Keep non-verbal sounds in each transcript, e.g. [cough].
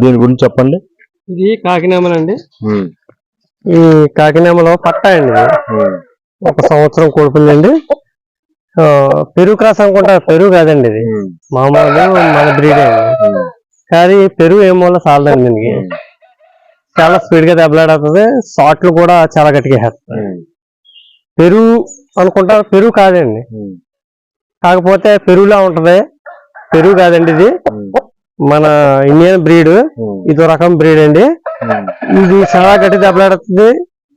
దీని గురించి చెప్పండి. ఇది కాకినామలండి ఈ కాకినామలో పట్టా అండి ఒక సంవత్సరం కొడుకుందండి. ఆ, పెరుగు క్రాస్ అనుకుంటా పెరుగు కాదండి ఇది. మామూలుగా మన బ్రీడ్ కానీ పెరుగు ఏం వల్ల చాలదండి దీనికి? చాలా స్పీడ్గా దెబ్బలాడుతుంది. షాట్లు కూడా చాలా గట్టిగా వేస్తుంది ఉమ్, పెరుగు అనుకుంటారు పెరుగు కాదండి. కాకపోతే పెరుగులా ఉంటది. పెరుగు కాదండి ఇది. మన ఇండియన్ బ్రీడ్ ఉమ్, ఇదో రకం బ్రీడ్ అండి. ఉమ్, ఇది చాలా గట్టి దెబ్బలాడుతుంది.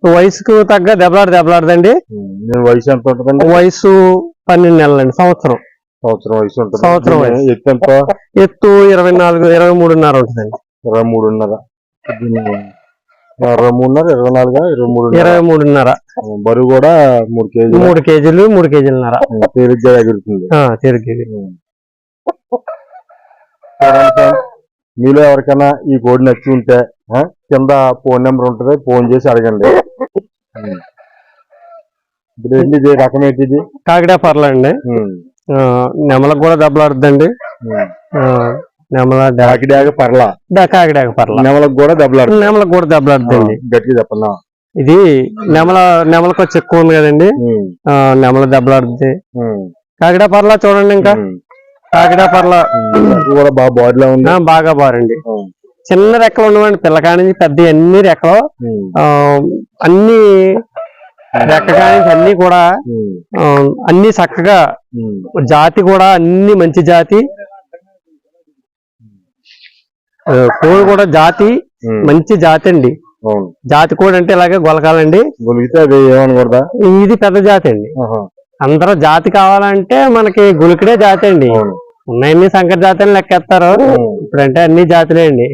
వయసుకు తగ్గ దెబ్బలాడు దెబ్బలాడదండి. దీని వయసు ఎంత ఉంటుందండి? వయసు పన్నెండు నెలలండి సంవత్సరం. సంవత్సరం వయసు ఉంటుంది? సంవత్సరం వయసు. ఎత్తు ఎంత? ఎత్తు ఇరవై నాలుగు ఇరవై మూడున్నర ఉంటుందండి. ఇరవై మూడున్నర ఇరవై మూడున్నర ఇరవై నాలుగు ఇరవై మూడున్నర ఇరవై మూడున్నర బరువు కూడా మూడు కేజీలు? మూడు కేజీలు మూడు కేజీలన్నర. తేలిగ్గా ఎగురుతుంది ఉమ్. చూడండి ఫ్రెండ్స్, మీలో ఎవరికైనా ఈ కోడి నచ్చి ఉంటే కింద ఫోన్ నెంబర్ ఉంటుంది ఫోన్ చేసి అడగండి. ఇప్పుడు ఏంటి ఇది రకం ఏంటి ఇది? కాకిడా నెమలకు కూడా దెబ్బలాడుద్దండి నెమల డా- కాకిడాగ పర్ల. డా- కాకిడాక పర్ల. నెమలకు కూడా దెబ్బలాడు నెమలకు కూడా గట్టిగా ఇది నెమల నెమలకు వచ్చి ఎక్కువ ఉంది కదండి నెమల దెబ్బలాడుద్ది కాకిడా పర్ల చూడండి ఇంకా. కాకిడా పర్ల. కూడా బాగా బాడీలో ఉంది. బాగా బారండి చిన్న రెక్కలు ఉండవండి పిల్లకాడి నుంచి పెద్ద అన్ని రెక్కలు. అన్ని రెక్క కాడి నుంచి అన్ని కూడా అన్ని చక్కగా జాతి కూడా అన్ని మంచి జాతి. కోడి కూడా జాతి. మంచి జాతి అండి. జాతి కోడి అంటే ఇలాగే గొలకాలండి ఇది పెద్ద జాతి అండి. అందరూ జాతి కావాలంటే మనకి గులికిడే జాతి అండి. ఉన్నాయన్ని సంకర జాతులు లెక్కేస్తారు. ఇప్పుడంటే అన్ని జాతులే అండి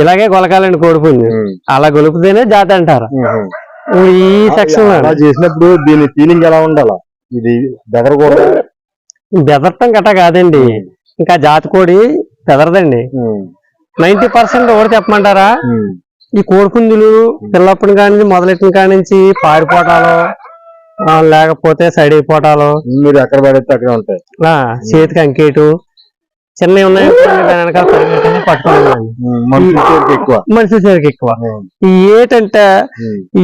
ఇలాగే గొలకాలండి కోడిపుంజు. అలా గొలుపుతేనే జాతి అంటారు. ఈ సెక్షన్ అలా చేసినప్పుడు దీని ఫీలింగ్ ఎలా ఉండాలా? ఇది బెదరకూడదు? బెదరటం గట్ట కాదండి. ఇంకా జాతి కోడి బెదరదండి. నైన్టీ పర్సెంట్ ఎవరు చెప్పమంటారా? ఈ కోడిపుంజులు పిల్లప్పటి కానించి మొదలెట్టిన కానించి పారిపోటాలు ఆ, లేకపోతే సైడ్ అయిపోటాలు మీరు ఎక్కడ పడితే అక్కడే ఉంటాయి. చేతికి అంకేటు. చిన్నవి ఉన్నాయి వెనకాల పట్టుకోవాలి మనుషుల ఎక్కువ. మనిషి చేతికి ఎక్కువ. ఈ ఏటంటే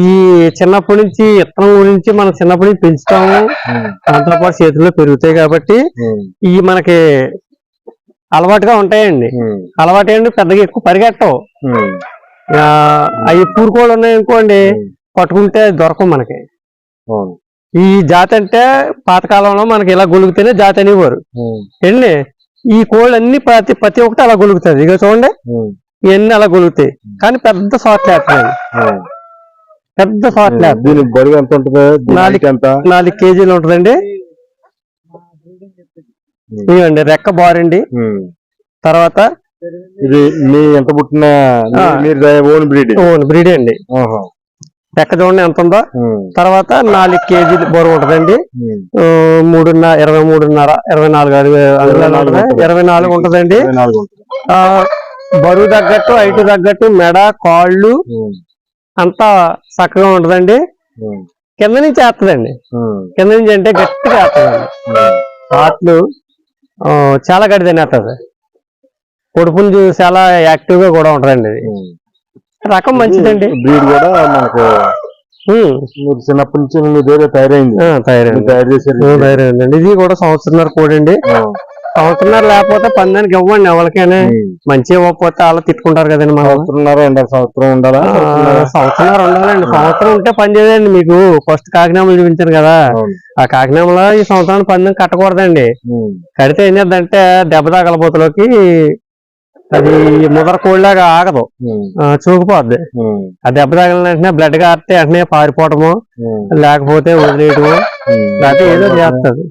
ఈ చిన్నప్పటి నుంచి ఇత్తనం గురించి మనం చిన్నప్పటి నుంచి పెంచుతాము. దాంతో పాటు చేతుల్లో పెరుగుతాయి కాబట్టి ఈ మనకి అలవాటుగా ఉంటాయండి. అలవాటు ఏంటి పెద్దగా ఎక్కువ పరిగెట్టవు. అవి పూరుకోళ్ళు ఉన్నాయి అనుకోండి పట్టుకుంటే దొరకవు మనకి. ఈ జాతి అంటే పాతకాలంలో మనకి ఇలా గొలుగుతేనే జాతి అనేవారు. ఏండి ఈ కోళ్ళు అన్ని ప్రతి ప్రతి ఒక్కటి అలా గొలుగుతుంది ఇక చూడండి. ఇవన్నీ అలా గొలుగుతాయి. కానీ పెద్ద షార్ట్ లేస్తాయి పెద్ద షార్ట్ లేస్తాయి దీని బరువు ఎంత ఉంటుంది? నాలుగు- కేజీలు ఉంటుందండి. ఇవ్వండి రెక్క బారండి. తర్వాత ఇది మీ ఎంత పుట్టిన? ఓన్ బ్రీడ్ ఓన్ బ్రీడ్ అండి. రెక్క చూడండి ఎంత ఉందో తర్వాత నాలుగు కేజీలు బరువు ఉంటుందండి. మూడున్నర ఇరవై మూడున్నర ఇరవై నాలుగు అడుగు. ఇరవై నాలుగు ఉంటుందండి. బరువు తగ్గట్టు హైట్ తగ్గట్టు మెడ కాళ్ళు అంతా చక్కగా ఉంటుందండి. కింద నుంచి వేస్తుందండి. కింద నుంచి అంటే గట్టిగా వేస్తుందండి. పాటలు చాలా గట్టి తినేస్తుంది పొడుపుంజు చాలా యాక్టివ్గా కూడా ఉంటుందండి ఇది రకం మంచిదండి. బ్రీడ్ కూడా మనకు మీరు చిన్నప్పటి నుంచి మీ దగ్గర తయారైంది. తయారైంది. తయారు చేశారు తయారైందండి. ఇది కూడా సంవత్సరంన్నర కోడండి. సంవత్సరంన్నర లేకపోతే పందానికి ఇవ్వండి ఎవరికైనా. మంచిగా ఇవ్వకపోతే అలా తిట్టుకుంటారు కదండి మనం సంవత్సరంన్నర ఉండాలి సంవత్సరం ఉండాలా? సంవత్సరంన్నర. ఉండాలండి. సంవత్సరం ఉంటే పని చేయదండి మీకు. ఫస్ట్ కాకినామలు చూపించాను కదా. ఆ కాకినామలో ఈ సంవత్సరానికి పందెం కట్టకూడదండి. కడితే ఏం చేద్దంటే దెబ్బ తగలబోతులోకి అది ముదర కోళ్ళలాగా ఆగదు. ఉమ్. ఆ, దెబ్బ తగిలిన వెంటనే బ్లడ్ కారితే వెంటనే పారిపోవటము. లేకపోతే వదిలేయటము. లేకపోతే ఏదో చేస్తుంది.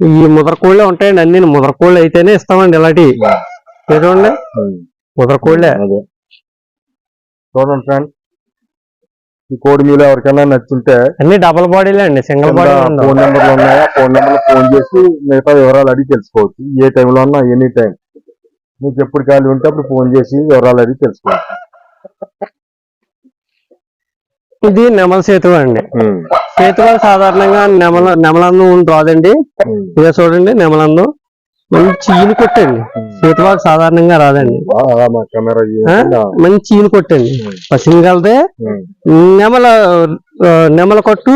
ఈ ముదర కోళ్ళే ఉంటాయండి అన్ని. ముదర కోళ్ళు అయితేనే ఇస్తామండి ఇలాంటి. చూడండి. ముదర కోళ్ళే చూడండి ఫ్రెండ్ ఈ కోడి మీలో ఎవరికైనా నచ్చుంటే అన్ని డబుల్ బాడీలే అండి సింగిల్ బాడీ ఫోన్ నెంబర్లు ఉన్నాయా? ఫోన్ నెంబర్ ఫోన్ చేసి మిగతా వివరాలు అడిగి తెలుసుకోవచ్చు. ఏ టైంలో ఉన్నా ఎనీ టైం మీకు ఎప్పుడు ఖాళీ ఉంటే అప్పుడు ఫోన్ చేసి వివరాలు అడిగి తెలుసుకోవచ్చు. ఇది నెమల సేతువ అండి. సేతువ సాధారణంగా నెమల నెమలందం రాదండి. ఇదే చూడండి నెమలందం. మంచి ఈను కొట్టండి. చేతివాకు సాధారణంగా రాదండి? మంచి ఈను కొట్టండి. పసింగలదే నెమల నెమల కొట్టు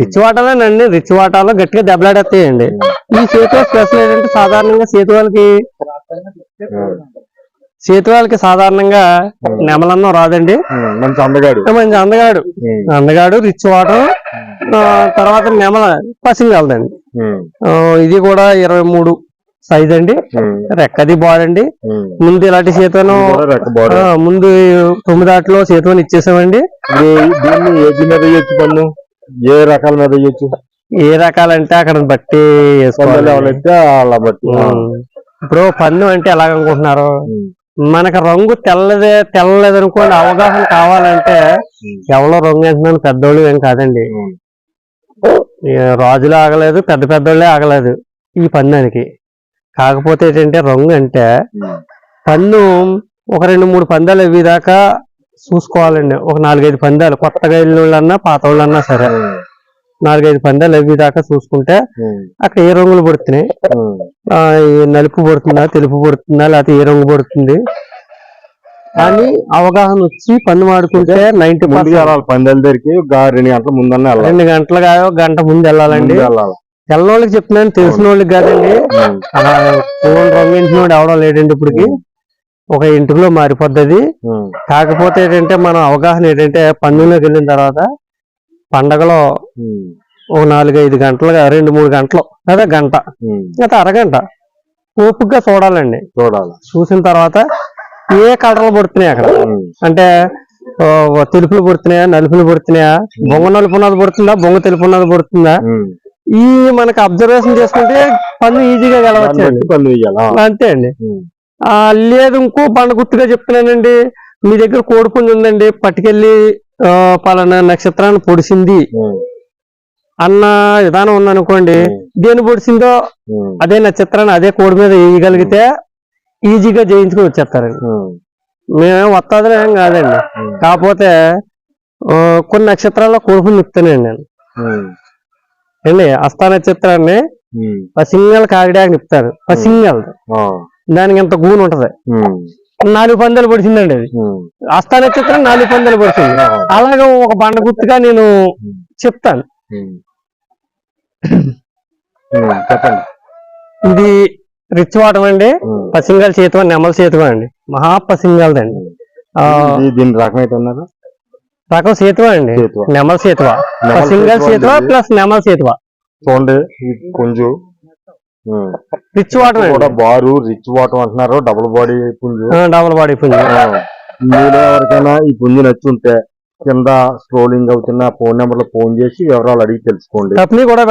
రిచ్ వాటాలోనండి రిచ్ వాటాలో గట్టిగా దెబ్బలాడేస్తాయండి ఈ చేతుల స్పెషల్ ఏంటంటే సాధారణంగా చేతి వాళ్ళకి చేతి వాళ్ళకి సాధారణంగా నెమలన్నం రాదండి. మంచి అందగాడు. మంచి అందగాడు. అందగాడు రిచ్ వాటర్. తర్వాత నెమల పసింగలదండి. ఇది కూడా ఇరవై మూడు. సైజ్ అండి. రెక్కది బాడండి ముందు ఇలాంటి ఆ, ముందు తొమ్మిదాట్లో చేతుని ఇచ్చేసామండి. దీన్ని ఏది మీద వేయచ్చు పన్ను? ఏ రకాల మీద వేయచ్చు? ఏ రకాలంటే అక్కడ బట్టి. ఇప్పుడు పన్ను అంటే ఎలాగనుకుంటున్నారు? మనకు రంగు తెల్లదే తెల్లలేదు అనుకోండి అవగాహన కావాలంటే ఎవరో రంగు వేస్తున్నాను పెద్దోళ్ళు ఏం కాదండి. రాజులు ఆగలేదు పెద్ద పెద్దోళ్ళే ఆగలేదు ఈ పందానికి కాకపోతే ఏంటంటే రంగు అంటే పన్ను ఒక రెండు మూడు పందాలు ఇవి దాకా చూసుకోవాలండి. ఒక నాలుగైదు పందాలు కొత్తగా వెళ్ళిన వాళ్ళన్నా పాత వాళ్ళన్నా సరే నాలుగైదు పందాలు ఇవి దాకా చూసుకుంటే అక్కడ ఏ రంగులు పడుతున్నాయి? నలుపు పడుతుందా తెలుపు పడుతుందా లేకపోతే ఏ రంగు పడుతుంది? కానీ అవగాహన వచ్చి పన్ను మాడుకుంటే నైన్టీ పందాల దగ్గరికి రెండు గంటల ముందన్న వెళ్ళాలి. రెండు గంటలుగా ఒక గంట ముందు వెళ్ళాలండి. ముందు వెళ్ళాలి. తెల్లవాళ్ళకి చెప్తున్నాను తెలిసిన వాళ్ళకి కాదండి ఫోన్ రంగించినోడు ఎవడో లేడండి ఇప్పటికి. ఒక ఇంటిలో మారిపోద్ది కాకపోతే ఏంటంటే మనం అవగాహన ఏంటంటే పందులోకి వెళ్ళిన తర్వాత పండగలో ఒక నాలుగైదు గంటలుగా రెండు మూడు గంటలు లేదా గంట లేదా అరగంట ఓపికగా చూడాలండి. చూడాలి. చూసిన తర్వాత ఏ కలర్లు పడుతున్నాయి అక్కడ? అంటే తెలుపులు పడుతున్నాయా నలుపులు పడుతున్నాయా? బొంగ నలుపు ఉన్నది పడుతుందా బొంగ తెలుపు ఉన్నది పడుతుందా? ఈ మనకి అబ్జర్వేషన్ చేసుకుంటే పన్ను ఈజీగా గెలవచ్చు అంతే అండి. ఆ లేదు ఇంకో బండ గుర్తుగా చెప్తున్నానండి. మీ దగ్గర కోడిపుంజి ఉందండి. పట్టుకెళ్ళి పలానా నక్షత్రాన్ని పొడిచింది అన్న విధానం ఉందనుకోండి. దేని పొడిచిందో అదే నక్షత్రాన్ని అదే కోడి మీద వేయగలిగితే ఈజీగా జయించుకుని వచ్చేస్తారండి. మేము వస్తాదని ఏం కాదండి. కాకపోతే కొన్ని నక్షత్రాల్లో కోడిపుంజి నిపుతానండి నేను. అండి అస్తా నక్షత్రాన్ని పసింగల్ కాకిడాకి నిపుతారు. పసింగల్ దానికి ఎంత గూను ఉంటది? నాలుగు పందాలు పొడిచిందండి అది. అస్తా నక్షత్రం నాలుగు పందాలు పొడిచింది అలాగే ఒక బండ గుర్తుగా నేను చెప్తాను. [coughs] చెప్పండి. ఇది రిచ్ వాటం అండి పసింగల్ చేతువ? నెమల చేతువ అండి. మహా పసింగల్దండి. దీని రకం అయితే రకం చేతువ అండి. నెమల నెమలి చేతువ చేతువ అండి. ప్లస్ నెమల చేతువ చూడండి కొంచెం రిచ్ వాటం కూడా అండి. బారు రిచ్ వాటర్ అంటున్నారు. డబుల్ బాడీ పుంజు. ఆ, డబుల్ బాడీ పుంజు. మీలో ఎవరికైనా ఈ పుంజు నచ్చి ఉంటే కింద స్క్రోలింగ్ అవుతున్న ఫోన్ నెంబర్లో ఫోన్ చేసి వివరాలు అడిగి తెలుసుకోండి. టప్ని కూడా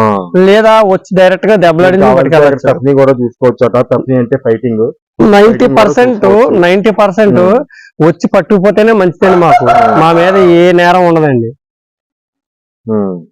ఆ. లేదా వచ్చి డైరెక్ట్గా కావాలంటే అక్కడ టఫ్ని కూడా చూసుకోవచ్చు అట టఫ్ని అంటే fighting ninety percent. Ninety percent వచ్చి పట్టుకుపోతేనే మంచిదండి మాకు. మా మీద ఏ నేరం ఉండదండి.